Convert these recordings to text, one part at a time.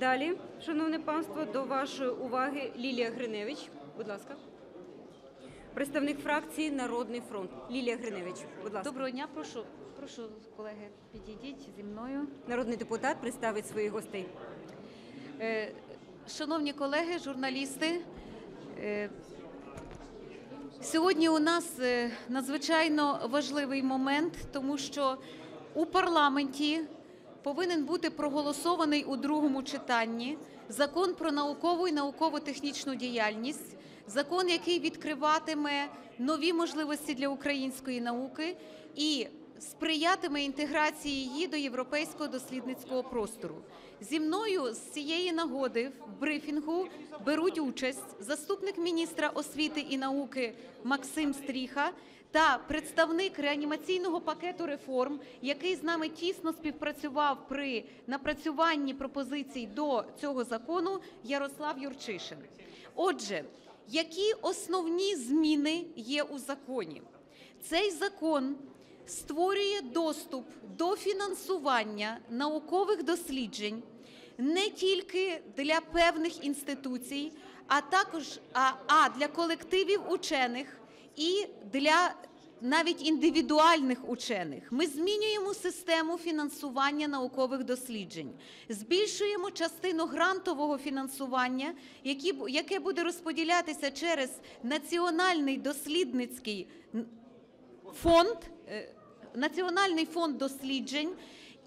Далі, шановне панство, до вашої уваги Лілія Гриневич. Будь ласка. Представник фракції Народний фронт. Лілія Гриневич, будь ласка. Доброго дня, прошу, прошу, колеги, підійдіть зі мною. Народний депутат представить своїх гостей. Е, Шановні колеги, журналісти, е, сьогодні у нас е, надзвичайно важливий момент, тому що у парламенті повинен бути проголосований у другому читанні закон про наукову і науково-технічну діяльність, закон, який відкриватиме нові можливості для української науки і сприятиме інтеграції її до європейського дослідницького простору. Зі мною з цієї нагоди в брифінгу беруть участь заступник міністра освіти і науки Максим Стріха та представник реанімаційного пакету реформ, який з нами тісно співпрацював при напрацюванні пропозицій до цього закону Ярослав Юрчишин. Отже, які основні зміни є у законі? Цей закон створює доступ до фінансування наукових досліджень не тільки для певних інституцій, а також а, а для колективів учених і для навіть індивідуальних учених. Ми змінюємо систему фінансування наукових досліджень, збільшуємо частину грантового фінансування, яке буде розподілятися через Національний дослідницький фонд, е, Національний фонд досліджень,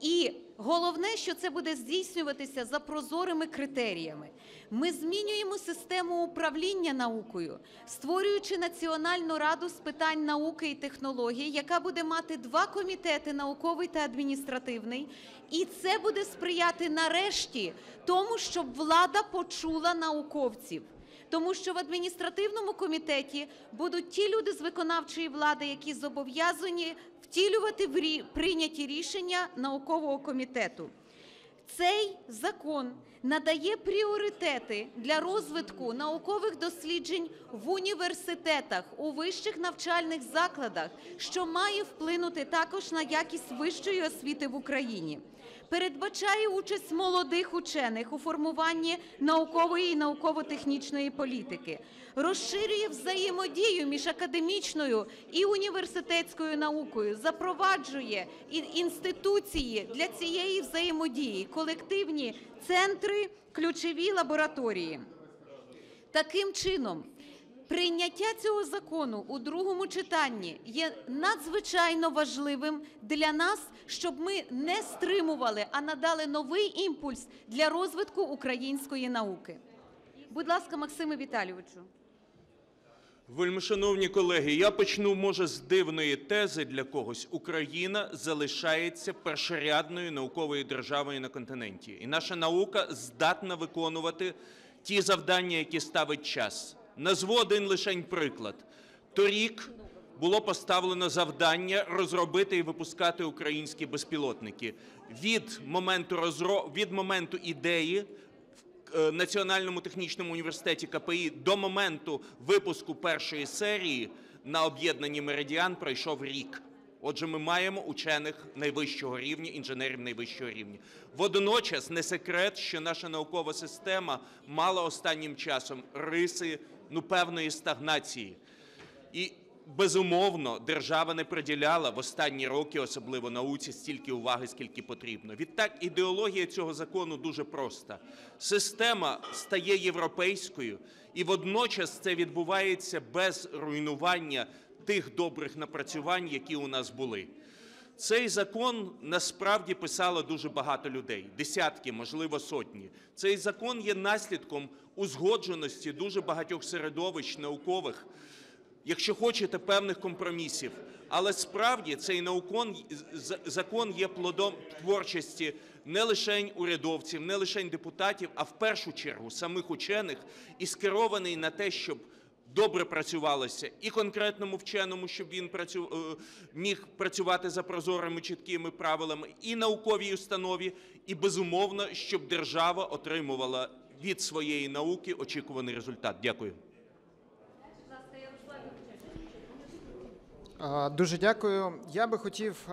і головне, що це буде здійснюватися за прозорими критеріями. Ми змінюємо систему управління наукою, створюючи Національну раду з питань науки і технологій, яка буде мати два комітети науковий та адміністративний. І це буде сприяти нарешті тому, щоб влада почула науковців. Тому що в адміністративному комітеті будуть ті люди з виконавчої влади, які зобов'язані втілювати прийняті рішення наукового комітету. Цей закон надає пріоритети для розвитку наукових досліджень в університетах, у вищих навчальних закладах, що має вплинути також на якість вищої освіти в Україні. Передбачає участь молодих учених у формуванні наукової і науково-технічної політики, розширює взаємодію між академічною і університетською наукою, запроваджує інституції для цієї взаємодії, колективні центри, ключові лабораторії. Таким чином, прийняття цього закону у другому читанні є надзвичайно важливим для нас, щоб ми не стримували, а надали новий імпульс для розвитку української науки. Будь ласка, Максиме Віталійовичу. Вельмишановні колеги, я почну, може, з дивної тези для когось. Україна залишається першорядною науковою державою на континенті. І наша наука здатна виконувати ті завдання, які ставить час. Назву один лишень приклад. Торік було поставлено завдання розробити і випускати українські безпілотники. Від моменту, розро... від моменту ідеї Національному технічному університеті КПІ до моменту випуску першої серії на об'єднанні Меридіан пройшов рік. Отже, ми маємо учених найвищого рівня, інженерів найвищого рівня. Водночас не секрет, що наша наукова система мала останнім часом риси ну певної стагнації. І безумовно держава не приділяла в останні роки, особливо науці, стільки уваги, скільки потрібно. Відтак, ідеологія цього закону дуже проста. Система стає європейською, і водночас це відбувається без руйнування тих добрих напрацювань, які у нас були. Цей закон насправді писало дуже багато людей, десятки, можливо, сотні. Цей закон є наслідком узгодженості дуже багатьох середовищ наукових, якщо хочете, певних компромісів. Але справді цей наукон, закон є плодом творчості не лише урядовців, не лише депутатів, а в першу чергу самих учених і скерований на те, щоб добре працювалося і конкретному вченому, щоб він працю... е, міг працювати за прозорими чіткими правилами, і науковій установі, і безумовно, щоб держава отримувала від своєї науки очікуваний результат. Дякую. Дуже дякую. Я би хотів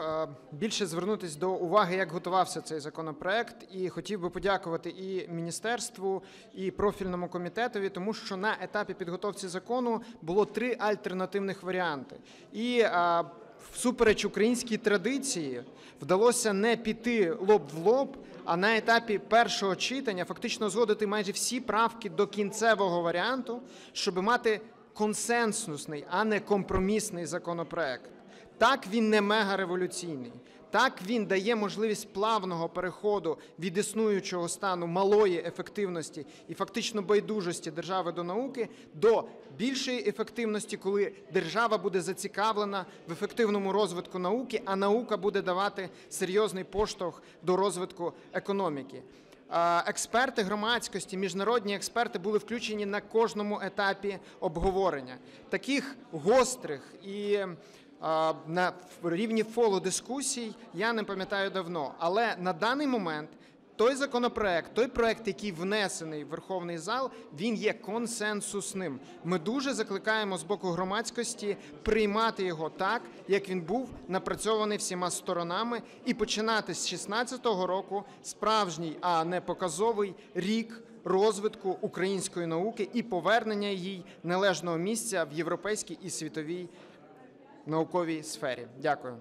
більше звернутися до уваги, як готувався цей законопроект, і хотів би подякувати і міністерству, і профільному комітетові, тому що на етапі підготовці закону було три альтернативних варіанти. І всупереч українській традиції вдалося не піти лоб в лоб, а на етапі першого читання фактично згодити майже всі правки до кінцевого варіанту, щоб мати консенсусний, а не компромісний законопроект. Так він не мегареволюційний. Так він дає можливість плавного переходу від існуючого стану малої ефективності і фактично байдужості держави до науки до більшої ефективності, коли держава буде зацікавлена в ефективному розвитку науки, а наука буде давати серйозний поштовх до розвитку економіки. Е, Експерти громадськості, міжнародні експерти були включені на кожному етапі обговорення. Таких гострих і е, на рівні фолу дискусій я не пам'ятаю давно. Але на даний момент той законопроект, той проект, який внесений в Верховний зал, він є консенсусним. Ми дуже закликаємо з боку громадськості приймати його так, як він був напрацьований всіма сторонами, і починати з 16-го року справжній, а не показовий рік розвитку української науки і повернення їй належного місця в європейській і світовій науковій сфері. Дякую.